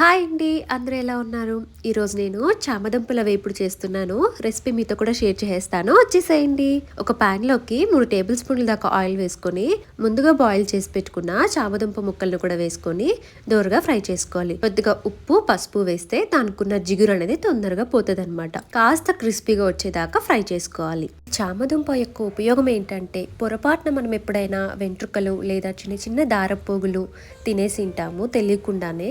Hi అండి అందరూ ఎలా ఉన్నారు? ఈరోజు నేను చామదుంపల వేపుడు చేస్తున్నాను. రెసిపీ మీతో కూడా షేర్ చేసేస్తాను. వచ్చేసేయండి. ఒక ప్యాన్లోకి మూడు టేబుల్ స్పూన్ల దాకా ఆయిల్ వేసుకొని ముందుగా బాయిల్ చేసి పెట్టుకున్న చామదుంప ముక్కలను కూడా వేసుకొని దోరగా ఫ్రై చేసుకోవాలి. కొద్దిగా ఉప్పు పసుపు వేస్తే దానికున్న జిగురు అనేది తొందరగా పోతుంది అనమాట కాస్త క్రిస్పీగా వచ్చేదాకా ఫ్రై చేసుకోవాలి. చామదుంప యొక్క ఉపయోగం ఏంటంటే పొరపాటున మనం ఎప్పుడైనా వెంట్రుకలు లేదా చిన్న చిన్న దారపోగులు తినేసి ఉంటాము తెలియకుండానే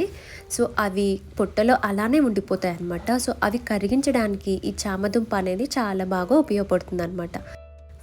సో అవి పొట్టలో అలానే ఉండిపోతాయి అన్నమాట సో అవి కరిగించడానికి ఈ చామదుంప అనేది చాలా బాగా ఉపయోగపడుతుంది అనమాట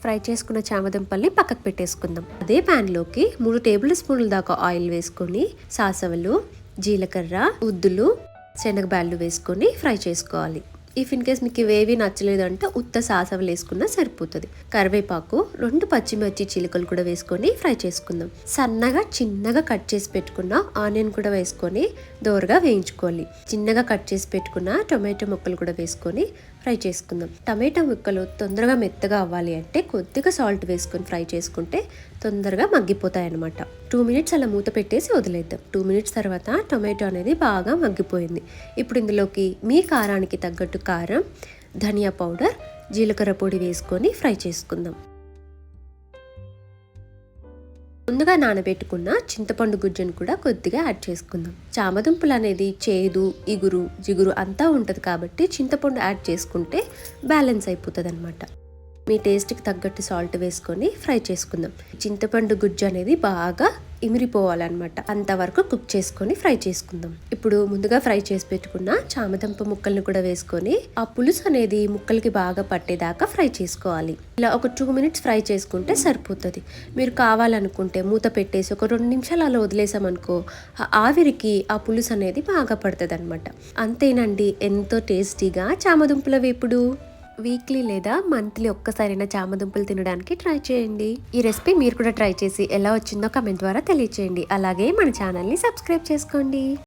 ఫ్రై చేసుకున్న చామదుంపల్ని పక్కకు పెట్టేసుకుందాం. అదే ప్యాన్లోకి మూడు టేబుల్ స్పూన్ల దాకా ఆయిల్ వేసుకొని సాసవలు జీలకర్ర ఉద్దులు శనగబ్యాళ్ళు వేసుకొని ఫ్రై చేసుకోవాలి. ఇఫ్ ఇన్ కేస్ మీకు ఇవేవి నచ్చలేదంటే ఉత్త సాసవలు వేసుకున్నా సరిపోతుంది. కరివేపాకు రెండు పచ్చిమిర్చి చిలుకలు కూడా వేసుకొని ఫ్రై చేసుకుందాం. సన్నగా చిన్నగా కట్ చేసి పెట్టుకున్న ఆనియన్ కూడా వేసుకొని దోరగా వేయించుకోవాలి. చిన్నగా కట్ చేసి పెట్టుకున్న టొమాటో ముక్కలు కూడా వేసుకొని ఫ్రై చేసుకుందాం. టమాటా ముక్కలు తొందరగా మెత్తగా అవ్వాలి అంటే కొద్దిగా సాల్ట్ వేసుకొని ఫ్రై చేసుకుంటే తొందరగా మగ్గిపోతాయి అనమాట టూ మినిట్స్ అలా మూత పెట్టేసి వదిలేద్దాం. టూ మినిట్స్ తర్వాత టొమాటో అనేది బాగా మగ్గిపోయింది. ఇప్పుడు ఇందులోకి మీ కారానికి తగ్గట్టు కారం ధనియా పౌడర్ జీలకర్ర పొడి వేసుకొని ఫ్రై చేసుకుందాం. ముందుగా నానబెట్టుకున్న చింతపండు గుజ్జను కూడా కొద్దిగా యాడ్ చేసుకుందాం. చామదుంపలు అనేది చేదు ఇగురు జిగురు అంతా ఉంటుంది కాబట్టి చింతపండు యాడ్ చేసుకుంటే బ్యాలెన్స్ అయిపోతుంది అనమాట మీ టేస్ట్కి తగ్గట్టు సాల్ట్ వేసుకొని ఫ్రై చేసుకుందాం. చింతపండు గుజ్జు అనేది బాగా ఇమిరిపోవాలన్నమాట. అంతవరకు కుక్ చేసుకొని ఫ్రై చేసుకుందాం. ఇప్పుడు ముందుగా ఫ్రై చేసి పెట్టుకున్న చామదుంప ముక్కల్ని కూడా వేసుకొని ఆ పులుసు అనేది ముక్కలకి బాగా పట్టేదాకా ఫ్రై చేసుకోవాలి. ఇలా ఒక టూ మినిట్స్ ఫ్రై చేసుకుంటే సరిపోతుంది. మీరు కావాలనుకుంటే మూత పెట్టేసి ఒక రెండు నిమిషాలు అలా వదిలేసామనుకో ఆ ఆవిరికి ఆ పులుసు అనేది బాగా పడుతుంది అనమాట అంతేనండి ఎంతో టేస్టీగా చామదుంపల వేపుడు. వీక్లీ లేదా మంత్లీ ఒక్కసారైనా చామదుంపలు తినడానికి ట్రై చేయండి. ఈ రెసిపీ మీరు కూడా ట్రై చేసి ఎలా వచ్చిందో కమెంట్ ద్వారా తెలియచేయండి. అలాగే మన ఛానల్ని సబ్స్క్రైబ్ చేసుకోండి.